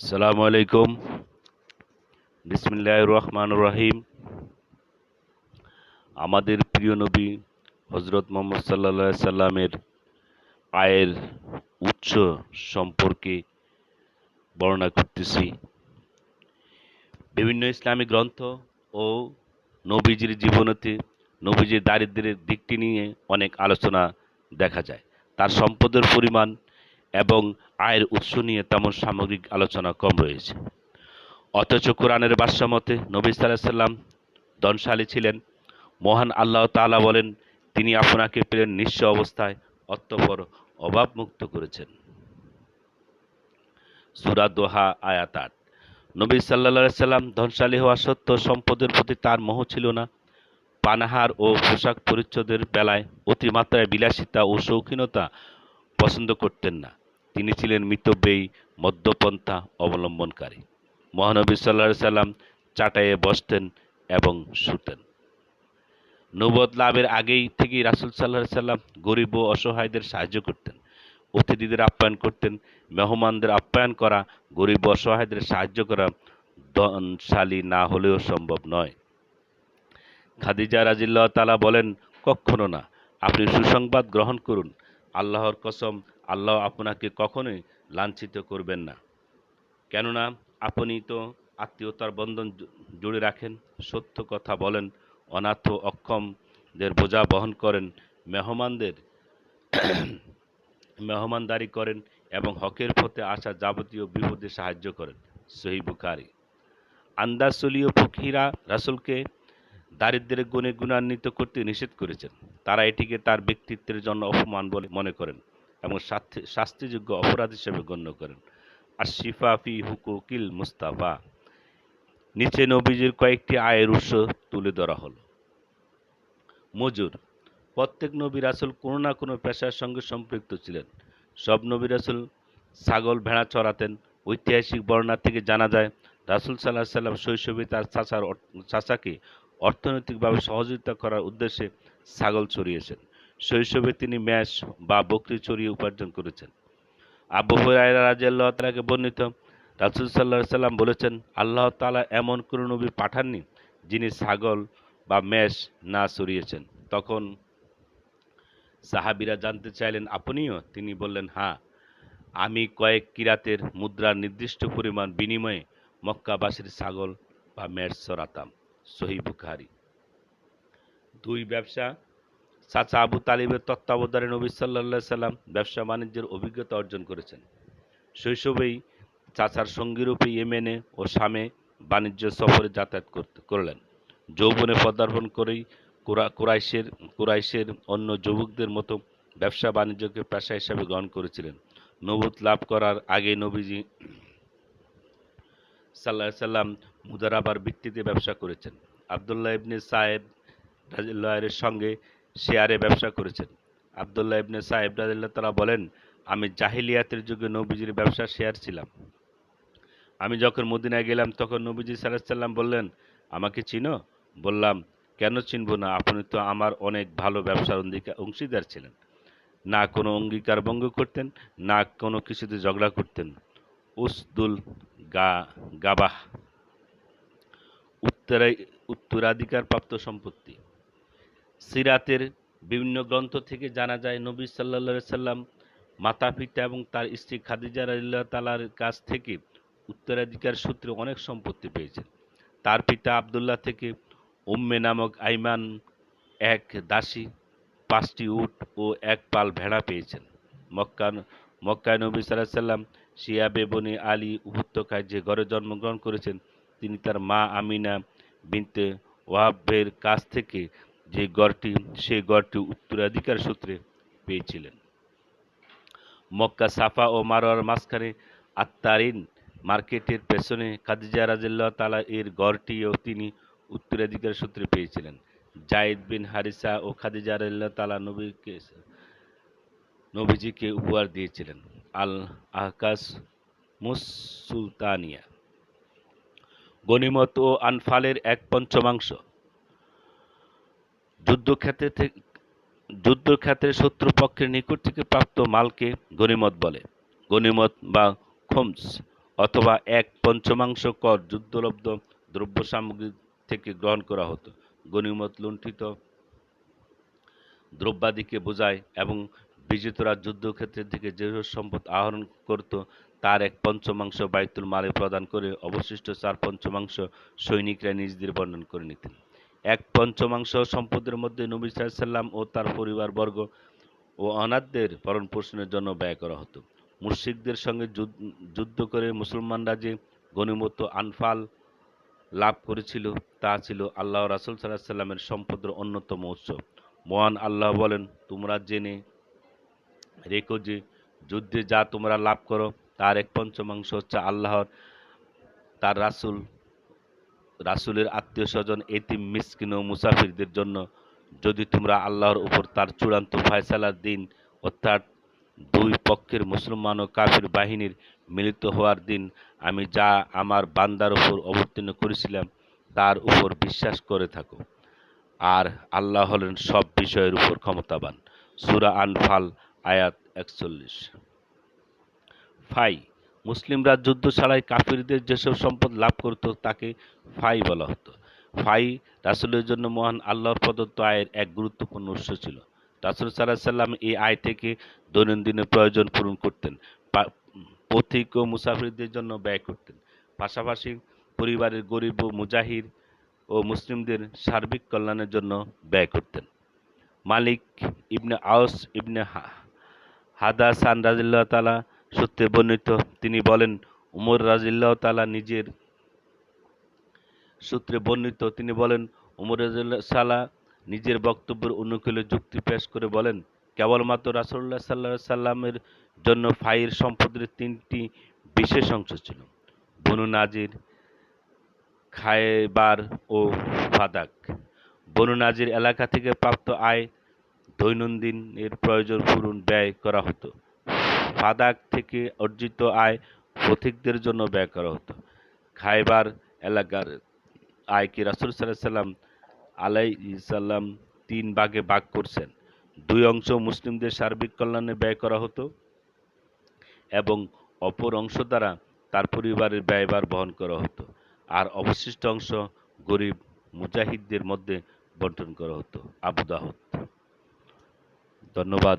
আসসালামু আলাইকুম বিসমিল্লাহ রহমান রহিম আমাদের প্রিয় নবী হজরত মোহাম্মদ সাল্লা সাল্লামের আয়ের উৎস সম্পর্কে বর্ণনা করতেছি। বিভিন্ন ইসলামী গ্রন্থ ও নবীজির জীবনীতে নবীজির দারিদ্র্যের দিকটি নিয়ে অনেক আলোচনা দেখা যায়। তার সম্পদের পরিমাণ এবং আয়ের উৎস নিয়ে তেমন সামগ্রিক আলোচনা কম রয়েছে। অথচ কোরআনের বাদশা মতে নবী সাল্লাম ধনশালী ছিলেন। মহান আল্লাহ তাআলা বলেন, তিনি আপনাকে পেলেন নিঃস্ব অবস্থায় অতঃপর অভাবমুক্ত করেছেন। সুরা দোহা, আয়াত আট। নবী সাল্লা সাল্লাম ধনশালী হওয়া সত্ত্বেও সম্পদের প্রতি তার মোহ ছিল না। পানাহার ও পোশাক পরিচ্ছদের বেলায় অতিমাত্রায় বিলাসিতা ও শৌখিনতা পছন্দ করতেন না। তিনি ছিলেন মিতব্যয়ী মধ্যপন্থা অবলম্বনকারী। মহানবী সাল্লা সাল্লাম চাটাইয়ে বসতেন এবং শুতেন। নবদ লাভের আগেই থেকেই রাসুল সাল্লাহ সাল্লাম গরিব ও অসহায়দের সাহায্য করতেন, অতিথিদের আপ্যায়ন করতেন, মেহমানদের আপ্যায়ন করা, গরিব অসহায়দের সাহায্য করা ধনশালী না হলেও সম্ভব নয়। খাদিজা রাজিল্লাহ তালা বলেন কখনো না, আপনি সুসংবাদ গ্রহণ করুন, আল্লাহর কসম আল্লাহ আপনাকে কখনোই লাঞ্ছিত করবেন না। কেননা আপনি তো আত্মীয়তার বন্ধন জুড়ে রাখেন, সত্য কথা বলেন অনাথ অক্ষমদের বোঝা বহন করেন, মেহমানদের মেহমানদারি করেন এবং হকের পথে আসা যাবতীয় বিপদে সাহায্য করেন। সহি বুখারি। আন্দাসলীয় ফকিরা রাসুলকে দারিদ্রের গুণে গুণান্বিত করতে নিষেধ করেছেন। তারা এটিকে তার ব্যক্তিত্বের জন্য অপমান বলে মনে করেন। এবং শাস্তিযোগ্য অপরাধ হিসেবে গণ্য করেন। আর শিফাফি হুকুকিল মুস্তাফা। নিচে নবীজির কয়েকটি আয়ের উৎস তুলে ধরা হলো। মজুর। প্রত্যেক নবী রাসুল কোনো না কোনো পেশার সঙ্গে সম্পৃক্ত ছিলেন। সব নবী রাসুল ছাগল ভেড়া চড়াতেন, ঐতিহাসিক বর্ণনা থেকে জানা যায়, রাসুল সাল্লাহ সাল্লাম শৈশবে তার চাচার চাচাকে অর্থনৈতিকভাবে সহযোগিতা করার উদ্দেশ্যে ছাগল চড়িয়েছেন। শৈশবে তিনি ম্যাশ বা বকরি চড়িয়ে উপার্জন করেছেন। আবু হুরায়রা তালাকে বর্ণিত, রাসুল সাল্লাহ সাল্লাম বলেছেন, আল্লাহ তালা এমন কোনো নবী পাঠাননি যিনি ছাগল বা মেষ না চড়িয়েছেন। তখন সাহাবিরা জানতে চাইলেন, আপনিও? তিনি বললেন হ্যাঁ আমি কয়েক কিরাতের মুদ্রার নির্দিষ্ট পরিমাণ বিনিময়ে মক্কাবাসীর ছাগল বা মেষ সরাতাম সহি বুখারি। দুই ব্যবসা চাচা আবু তালিবের তত্ত্বাবধানে নবী সাল্লা সাল্লাম ব্যবসা বাণিজ্যের অভিজ্ঞতা অর্জন করেছেন। শৈশবেই চাচার সঙ্গীরূপে ইয়েমেনে ও শামে বাণিজ্য সফরে যাতায়াত করতে, করলেন। যৌবনে পদার্পণ করেই কুরাইশের কুরাইশের অন্য যুবকদের মতো ব্যবসা বাণিজ্যকে পেশা হিসাবে গ্রহণ করেছিলেন। নবুত লাভ করার আগে নবীজি সাল্লাহ সাল্লাম মুদারাবার ভিত্তিতে ব্যবসা করেছেন। আবদুল্লাহ ইবনে সাহেব রাজিল্লাহের সঙ্গে শেয়ারে ব্যবসা করেছেন। আবদুল্লাহ ইবনে সাহেব রাজিল্লাহ তারা বলেন, আমি জাহিলিয়াতের যুগে নবীজির ব্যবসা শেয়ার ছিলাম। আমি যখন মদিনায় গেলাম, তখন নবীজি সাল্লাম বললেন, আমাকে চিনো? বললাম, কেন চিনব না? আপনি তো আমার অনেক ভালো ব্যবসার অংশীদার ছিলেন। না কোনো অঙ্গীকার ভঙ্গ করতেন, না কোনো কিছুতে ঝগড়া করতেন। উসদুল গা, গাবাহ, উত্তরাই উত্তরাধিকার প্রাপ্ত সম্পত্তি। সিরাতের বিভিন্ন গ্রন্থ থেকে জানা যায়, নবী সাল্লা সাল্লাম মাতা পিতা এবং তার স্ত্রী খাদিজা রাজিল্লাহ তালার কাছ থেকে উত্তরাধিকার সূত্রে অনেক সম্পত্তি পেয়েছেন। তার পিতা আবদুল্লাহ থেকে উম্মে নামক আইমান এক দাসী, পাঁচটি উট ও এক পাল ভেড়া পেয়েছেন। মক্কা মক্কায় নবী সাল্লাহ সাল্লাম শিয়া বেবনি আলী উপত্যকায় যে ঘরে জন্মগ্রহণ করেছেন, তিনি তার মা আমিনা বিনতে ওয়াহাবের কাছ থেকে যে গড়টি সেই গড়টি উত্তরাধিকার সূত্রে পেয়েছিলেন। মক্কা সাফা ও মারোয়ার মাঝখানে আত্মারিন মার্কেটের পেছনে খাদিজা রাজিল্লাহ তালা এর গড়টিও তিনি উত্তরাধিকার সূত্রে পেয়েছিলেন। জাইদ বিন হারিসা ও খাদিজা রাজিল্লাহ তালা নবীকে, নবীজিকে উপহার দিয়েছিলেন। আল আহকাস মুসুলতানিয়া। গনিমত ও আনফালের এক পঞ্চমাংশ। যুদ্ধক্ষেত্রে যুদ্ধক্ষেত্রে শত্রুপক্ষের নিকট থেকে প্রাপ্ত মালকে গনিমত বলে। গনিমত বা খোমস অথবা এক পঞ্চমাংশ কর যুদ্ধলব্ধ দ্রব্য সামগ্রী থেকে গ্রহণ করা হতো। গনিমত লুণ্ঠিত দ্রব্যাদিকে বোঝায় এবং বিজিতরা যুদ্ধক্ষেত্রের থেকে যেসব সম্পদ আহরণ করত, তার এক পঞ্চমাংশ বাইতুল মালে প্রদান করে অবশিষ্ট চার পঞ্চমাংশ সৈনিকরা নিজেদের বর্ণন করে নিতেন। এক পঞ্চমাংশ সম্পদের মধ্যে নবী সাল্লাম ও তার পরিবারবর্গ ও অনাথদের ভরণ পোষণের জন্য ব্যয় করা হতো। মুশরিকদের সঙ্গে যুদ্ধ করে মুসলমানরা যে গণিমত আনফাল লাভ করেছিল, তা ছিল আল্লাহ রাসুল সাল্লাহ সাল্লামের সম্পদের অন্যতম উৎস। মহান আল্লাহ বলেন, তোমরা জেনে রেখো যে যুদ্ধে যা তোমরা লাভ করো, তার এক পঞ্চমাংশ হচ্ছে আল্লাহর, তার রাসূল রাসূলের আত্মীয় স্বজন, এতিম, মিসকিন ও মুসাফিরদের জন্য যদি তোমরা আল্লাহর উপর তার চূড়ান্ত ফয়সালার দিন অর্থাৎ দুই পক্ষের মুসলমান ও কাফির বাহিনীর মিলিত হওয়ার দিন আমি যা আমার বান্দার উপর অবতীর্ণ করেছিলাম, তার উপর বিশ্বাস করে থাকো। আর আল্লাহ হলেন সব বিষয়ের উপর ক্ষমতাবান। সুরা আনফাল, আয়াত একচল্লিশ। ফাই মুসলিমরা যুদ্ধ ছাড়াই কাফিরদের যেসব সম্পদ লাভ করত, তাকে ফাই বলা হতো। ফাই রাসুলের জন্য মহান আল্লাহর প্রদত্ত আয়ের এক গুরুত্বপূর্ণ উৎস ছিল। রাসুল সাল্লাহ সাল্লাম এই আয় থেকে দৈনন্দিনের প্রয়োজন পূরণ করতেন পথিক ও মুসাফিরদের জন্য ব্যয় করতেন। পাশাপাশি পরিবারের গরিব ও মুজাহির ও মুসলিমদের সার্বিক কল্যাণের জন্য ব্যয় করতেন। মালিক ইবনে আউস ইবনে হা- হাদাসান রাজিল্লাহ তালা সূত্রে বর্ণিত। তিনি বলেন, উমর রাজিল্লাহ তালা নিজের সূত্রে বর্ণিত। তিনি বলেন, উমর সালা নিজের বক্তব্যের অনুকূলে যুক্তি পেশ করে বলেন, কেবলমাত্র রাসুল্লাহ সাল্লাহ সাল্লামের জন্য ফাইর সম্পদের তিনটি বিশেষ অংশ ছিল। বনু নাজির, খায়বার ও ফাদাক। বনু নাজির এলাকা থেকে প্রাপ্ত আয় দৈনন্দিন এর প্রয়োজন পূরণ ব্যয় করা হতো। ফাদাক থেকে অর্জিত আয় পথিকদের জন্য ব্যয় করা হতো। খাইবার এলাকার আয়কে রাসুল সাল্লাহ সাল্লাম আলাই সাল্লাম তিন ভাগে ভাগ করছেন? দুই অংশ মুসলিমদের সার্বিক কল্যাণে ব্যয় করা হতো এবং অপর অংশ দ্বারা তার পরিবারের ব্যয়ভার বহন করা হতো। আর অবশিষ্ট অংশ গরিব মুজাহিদদের মধ্যে বন্টন করা হতো। আবু দাহুদ ধন্যবাদ।